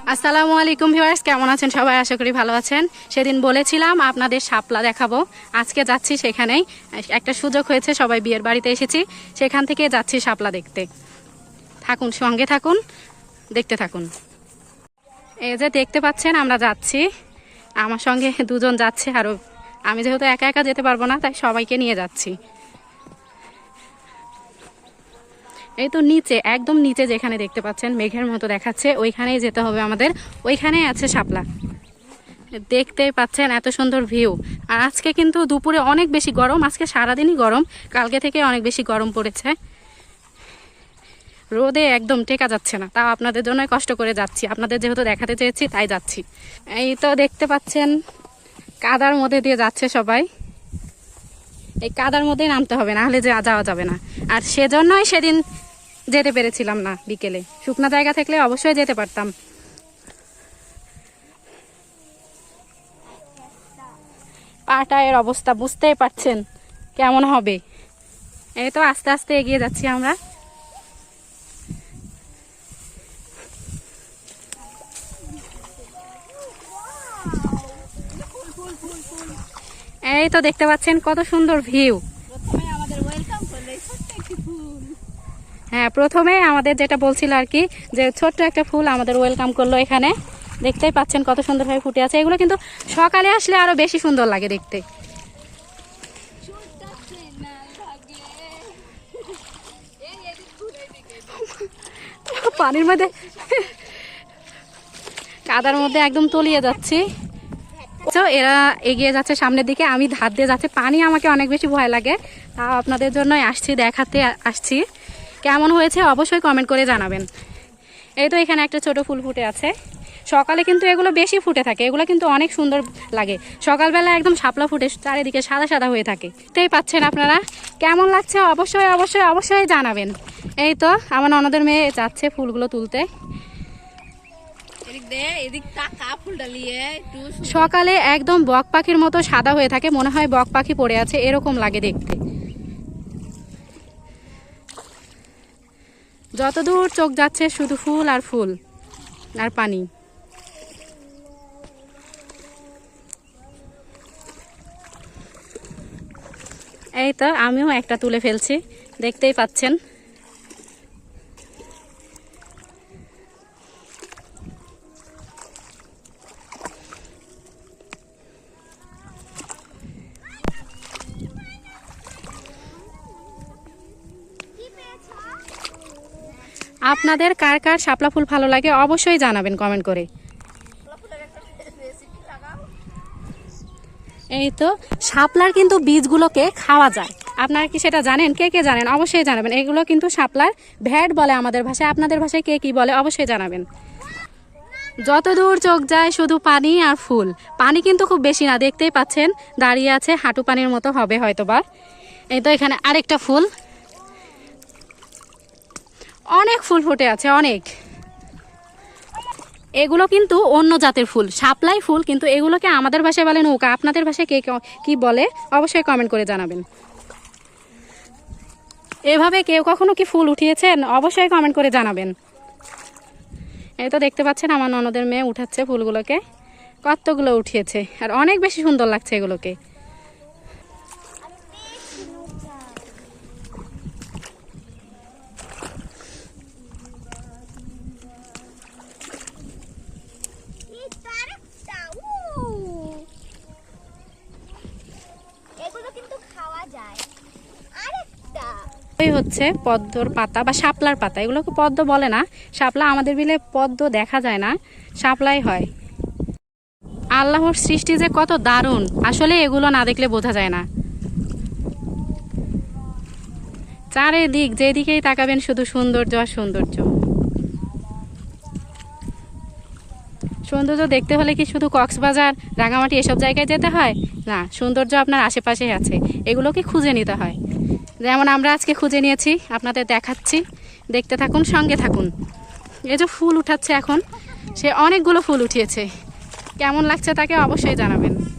আসসালামু আলাইকুম ভিউয়ার্স, কেমন আছেন সবাই? আশা করি ভালো আছেন। সেদিন বলেছিলাম আপনাদের শাপলা দেখাবো। আজকে যাচ্ছি সেখানেই। একটা সুযোগ হয়েছে, সবাই বিয়ের বাড়িতে এসেছি। সেখান থেকে যাচ্ছি শাপলা দেখতে। থাকুন, সঙ্গে থাকুন, দেখতে থাকুন। এই যে দেখতে পাচ্ছেন, আমরা যাচ্ছি। আমার সঙ্গে দুজন যাচ্ছে আরও আমি যেহেতু একা একা যেতে পারব না, তাই সবাইকে নিয়ে যাচ্ছি। এই তো নিচে, একদম নিচে যেখানে দেখতে পাচ্ছেন, মেঘের মতো দেখাচ্ছে, ওইখানেই যেতে হবে আমাদের। ওইখানেই আছে শাপলা। দেখতে পাচ্ছেন এত সুন্দর ভিউ। আর আজকে কিন্তু দুপুরে অনেক বেশি গরম, আজকে সারাদিনই গরম, কালকে থেকে অনেক বেশি গরম পড়েছে। রোদে একদম টেকা যাচ্ছে না, তাও আপনাদের জন্যই কষ্ট করে যাচ্ছি। আপনাদের যেহেতু দেখাতে চেয়েছি, তাই যাচ্ছি। এই তো দেখতে পাচ্ছেন, কাদার মধ্যে দিয়ে যাচ্ছে সবাই। এই কাদার মধ্যেই নামতে হবে না হলে যা যাওয়া যাবে না। আর সেজন্যই সেদিন যেতে পেরেছিলাম না বিকেলে। শুকনো জায়গা থাকলে অবশ্যই যেতে পারতাম। পাটায়ের অবস্থা বুঝতেই পারছেন কেমন হবে। এই তো আস্তে আস্তে এগিয়ে যাচ্ছি আমরা। এই তো দেখতে পাচ্ছেন কত সুন্দর ভিউ। হ্যাঁ প্রথমে আমাদের যেটা বলছিল আর কি, যে ছোট্ট একটা ফুল আমাদের ওয়েলকাম করল এখানে। দেখতেই পাচ্ছেন কত সুন্দরভাবে ফুটে আছে। এগুলো কিন্তু সকালে আসলে আরও বেশি সুন্দর লাগে দেখতে। পানির মধ্যে কাদার মধ্যে একদম তলিয়ে যাচ্ছি। তো এরা এগিয়ে যাচ্ছে সামনের দিকে, আমি ধার দিয়ে যাচ্ছে। পানি আমাকে অনেক বেশি ভয় লাগে, তাও আপনাদের জন্যই আসছি, দেখাতে আসছি। কেমন হয়েছে অবশ্যই কমেন্ট করে জানাবেন। এই তো এখানে একটা ছোট ফুল ফুটে আছে। সকালে কিন্তু এগুলো বেশি ফুটে থাকে এগুলো কিন্তু অনেক সুন্দর লাগে। সকালবেলা একদম শাপলা ফুটে চারিদিকে সাদা সাদা হয়ে থাকে। তাই পাচ্ছেন আপনারা। কেমন লাগছে অবশ্যই অবশ্যই অবশ্যই জানাবেন। এই তো আমার ননদের মেয়ে যাচ্ছে ফুলগুলো তুলতে। সকালে একদম বক পাখির মতো সাদা হয়ে থাকে মনে হয় বক পাখি পড়ে আছে এরকম লাগে দেখতে। যতদূর চোখ যাচ্ছে শুধু ফুল আর ফুল, আর পানি। এই তো, আমিও একটা তুলে ফেলছি। দেখতেই পাচ্ছেন। আপনাদের কার কার শাপলা ফুল ভালো লাগে অবশ্যই জানাবেন কমেন্ট করে। এই তো, শাপলার কিন্তু বীজগুলোকে খাওয়া যায়। আপনারা কি সেটা জানেন? কে কে জানেন? অবশ্যই জানাবেন। এগুলো কিন্তু শাপলার ভ্যাট বলে আমাদের ভাষায়। আপনাদের ভাষায় কে কি বলে অবশ্যই জানাবেন। যত দূর চোখ যায় শুধু পানি আর ফুল। পানি কিন্তু খুব বেশি না, দেখতেই পাচ্ছেন। দাঁড়িয়ে আছে হাঁটু পানির মতো হবে হয়তো বা এই তো এখানে আরেকটা ফুল। অনেক ফুল ফুটে আছে, অনেক। এগুলো কিন্তু অন্য জাতের ফুল সাপ্লাই ফুল, কিন্তু এগুলোকে আমাদের ভাষায় বলে নৌকা। আপনাদের ভাষায় কে কে- বলে, অবশ্যই কমেন্ট করে জানাবেন। এভাবে কেউ কখনো কি ফুল উঠিয়েছেন, অবশ্যই কমেন্ট করে জানাবেন। এই তো দেখতে পাচ্ছেন, আমার ননদের মেয়ে উঠাচ্ছে ফুলগুলোকে। কতগুলো উঠিয়েছে, আর অনেক বেশি সুন্দর লাগছে এগুলোকে এগুলো কিন্তু খাওয়া ওই হচ্ছে পদ্মর পাতা বা শাপলার পাতা। এগুলোকে পদ্ম বলে না। শাপলা আমাদের বিলে পদ্ম দেখা যায় না। শাপলাই হয়। আল্লাহর সৃষ্টি যে কত দারুণ। আসলে এগুলো না দেখলে বোঝা যায় না। চারিদিক যেদিকেই তাকাবেন শুধু সৌন্দর্য আর সৌন্দর্য। সৌন্দর্য দেখতে হলে কি শুধু কক্সবাজার, রাঙামাটি এসব জায়গায় যেতে হয়? না, সৌন্দর্য আপনার আশেপাশেই আছে। এগুলোকে খুঁজে নিতে হয়। যেমন আমরা আজকে খুঁজে নিয়েছি, আপনাদের দেখাচ্ছি। দেখতে থাকুন, সঙ্গে থাকুন। এই যে ফুল উঠাচ্ছে এখন, সে অনেকগুলো ফুল উঠিয়েছে। কেমন লাগছে তাকে অবশ্যই জানাবেন।